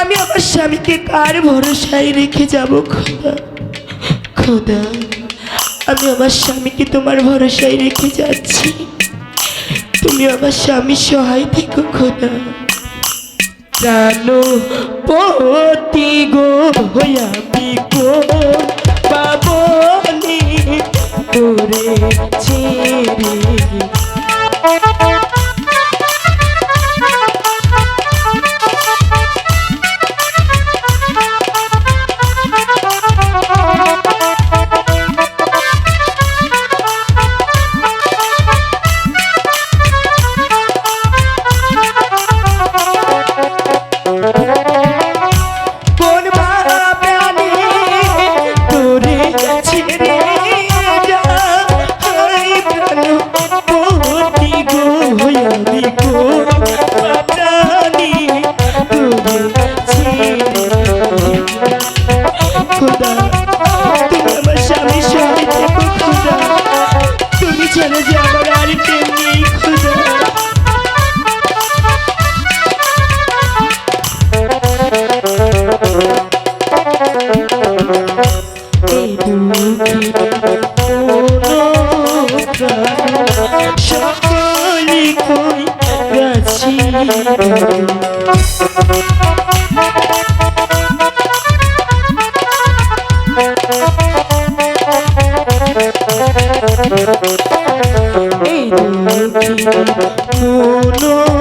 আমি আমার স্বামীকে কার ভরসায় রেখে যাব, খোদা? খোদা, আমি আমার স্বামীকে তোমার ভরসায় রেখে যাচ্ছি। তুমি আমার স্বামী সহায় থেকো, খোদা। প্রাণ পতি গো আমি গো পাবনি তোরে ছেড়ে সকলে কই গেছি এই দুঃখের কোনো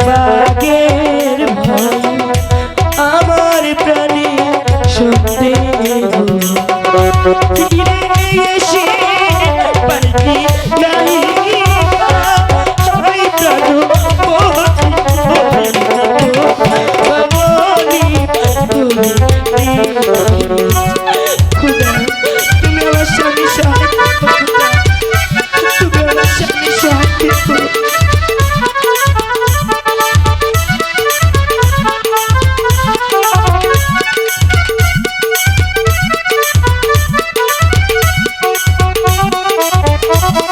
বাগের ভয় আমার প্রাণী সন্দেহ ফিরে এসে পাল্টি নাই ওই প্রাণ